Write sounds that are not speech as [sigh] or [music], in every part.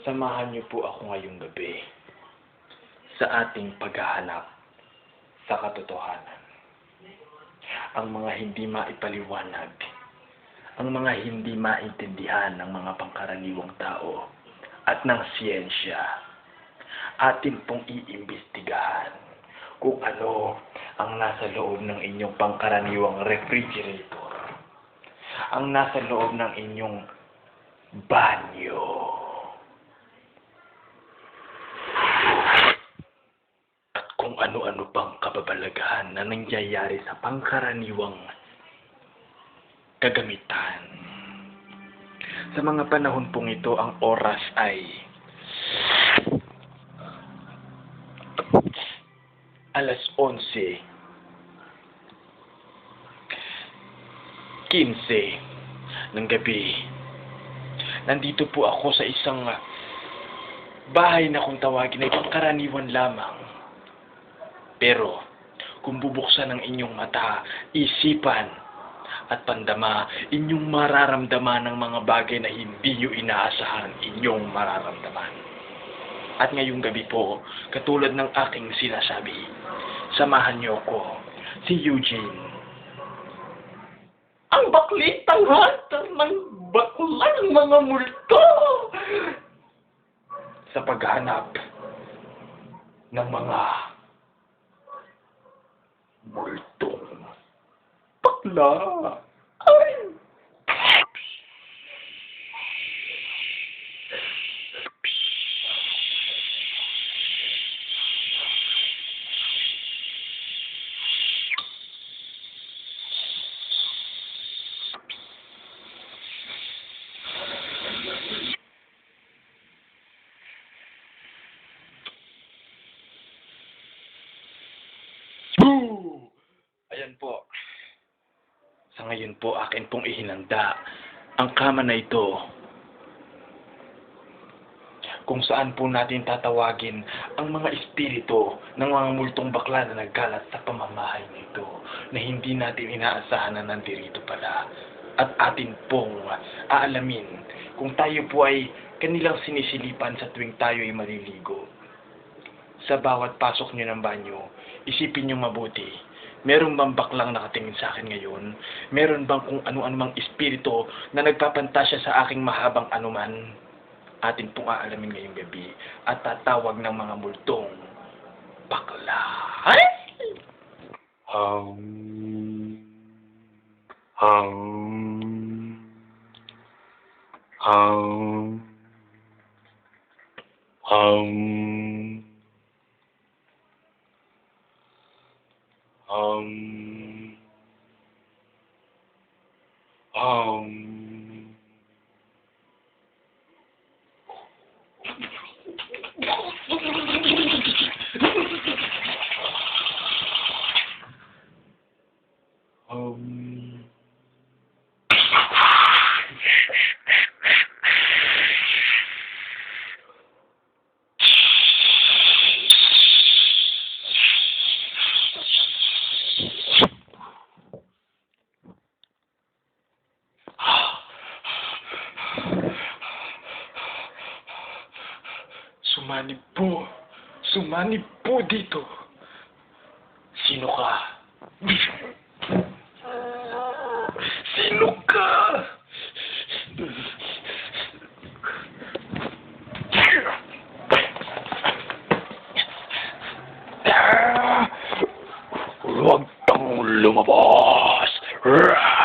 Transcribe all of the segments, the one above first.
Samahan niyo po ako ngayong gabi sa ating paghahanap sa katotohanan. Ang mga hindi maipaliwanag, ang mga hindi maintindihan ng mga pangkaraniwang tao at ng siyensya, atin pong iimbestigahan kung ano ang nasa loob ng inyong pangkaraniwang refrigerator, ang nasa loob ng inyong banyo. At ano-ano pang kababalaghan na nangyayari sa pangkaraniwang kagamitan. Sa mga panahon pong ito, ang oras ay alas 11 15 ng gabi. Nandito po ako sa isang ah, bahay na kung tawagin ay pangkaraniwan lamang. Pero, kung bubuksan ang inyong mata, isipan, at pandama, inyong mararamdaman ng mga bagay na hindi nyo inaasahan inyong mararamdaman. At ngayong gabi po, katulad ng aking sinasabi, samahan niyo ko, si Eugene. Ang baklitang hunter ng baklang mga multo sa paghanap ng mga multong bakla. Ay! Ayan po. Sa ngayon po, akin pong ihinanda ang kama na ito kung saan po natin tatawagin ang mga espiritu ng mga multong bakla na nagkalat sa pamamahay nito na hindi natin inaasahan na nandirito pala. At atin pong aalamin kung tayo po ay kanilang sinisilipan sa tuwing tayo ay maliligo. Sa bawat pasok nyo ng banyo, isipin nyo mabuti. Meron bang baklang nakatingin sa akin ngayon? Meron bang kung ano-ano mang espiritu na nagpapantasya sa aking mahabang anuman? Atin pong aalamin ngayong gabi at tatawag ng mga multong bakla. Ay! Um, um, um, um, Um. Um. Sumanib po. Sumanib po dito. Sino ka? Sino ka? Huwag kang lumabas. Ako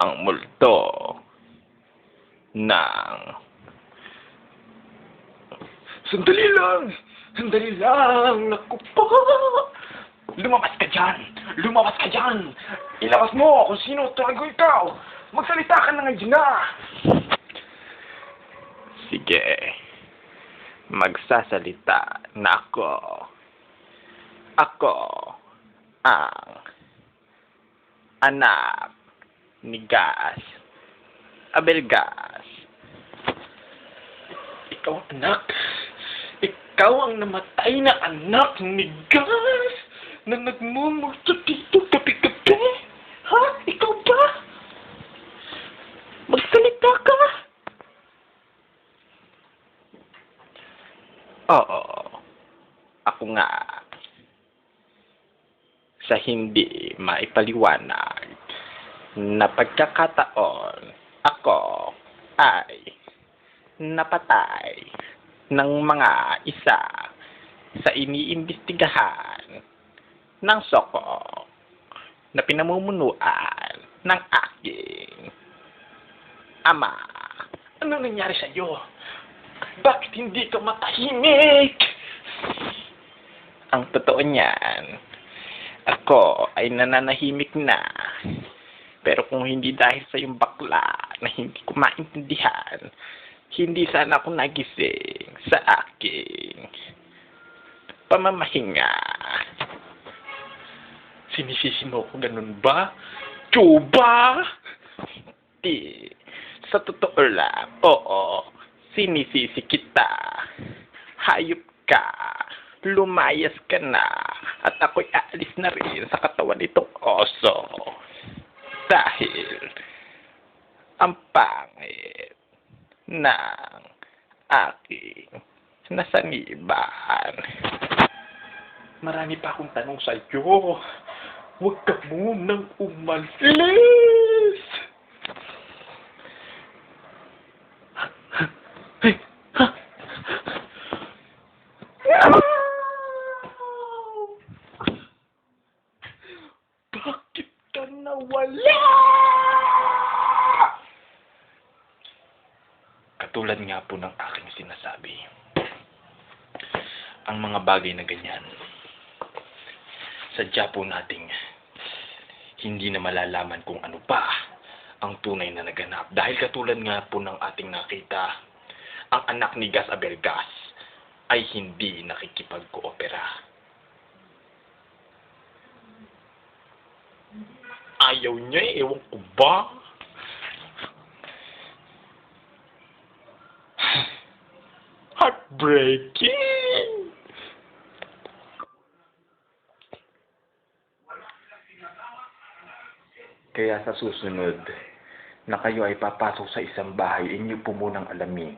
ang multo ng... Sandali lang! Sandali lang! Naku po! Lumabas ka dyan! Lumabas ka dyan! Ilabas mo kung sino talaga ikaw! Magsalita ka na ngayon na! Sige. Magsasalita na ako. Ako ang anak ni Gas Abelgas. Ikaw anak, ikaw ang namatay na anak ni Gas na nagmumulto dito gabi-gabi. Ha? Ikaw ba? Magsalita ka! Oo. Ako nga. Sa hindi maipaliwanag na pagkakataon, ako ay napatay ng mga isa sa iniimbestigahan ng soko na pinamumunuan ng aking ama. Ano nangyari sa'yo? Bakit hindi ka matahimik? Ang totoo niyan, ako ay nananahimik na. Pero kung hindi dahil sa yung bakla na hindi ko maintindihan, hindi sana ako nagising sa aking pamamahinga. Sinisisi mo ko ganun ba? Chuba! Di, sa totoo lang, oo, sinisisi kita. Hayop ka, lumayas ka na, at ako'y aalis na rin sa katawan nitong oso. Dahil, ang pangit ng aking nasaniban. Marami pa akong tanong sa'yo. Huwag ka munang umalis! Hey! Ha? Bakit ka nawala? Katulad nga po ng aking sinasabi, ang mga bagay na ganyan, sadya po nating hindi na malalaman kung ano pa ang tunay na naganap. Dahil katulad nga po ng ating nakita, ang anak ni Gas Abelgas ay hindi nakikipag-koopera. Ayaw niya eh, ewan ko ba? Heartbreaking! Kaya sa susunod na kayo ay papasok sa isang bahay, inyo po munang alamin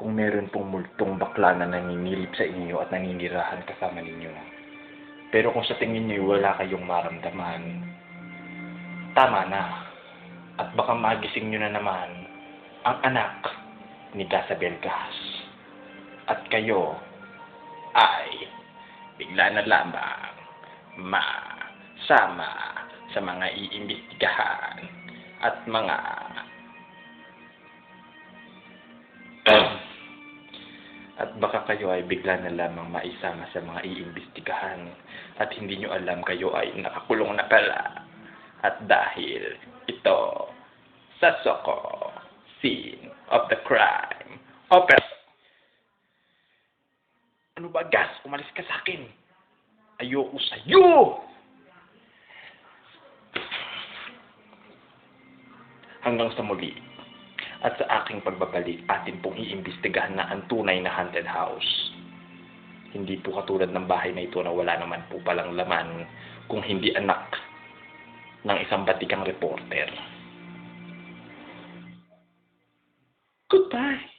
kung meron pong multong bakla na naninilip sa inyo at naninirahan kasama ninyo. Pero kung sa tingin niyo wala kayong maramdaman, tama na. At baka magising nyo na naman ang anak ni Gasabel Gas. At kayo ay bigla na lamang masama sa mga iimbestigahan at mga [clears throat] at baka kayo ay bigla na lamang maisama sa mga iimbestigahan at hindi nyo alam kayo ay nakakulong na pala. At dahil ito sa soko scene of the crime opera ano ba gas umalis ka sa akin ayoko sa'yo hanggang sa muli. At sa aking pagbabalik, atin pong iimbestigahan na ang tunay na haunted house. Hindi po katulad ng bahay na ito na wala naman po palang laman kung hindi anak ng isang batikang reporter. Goodbye!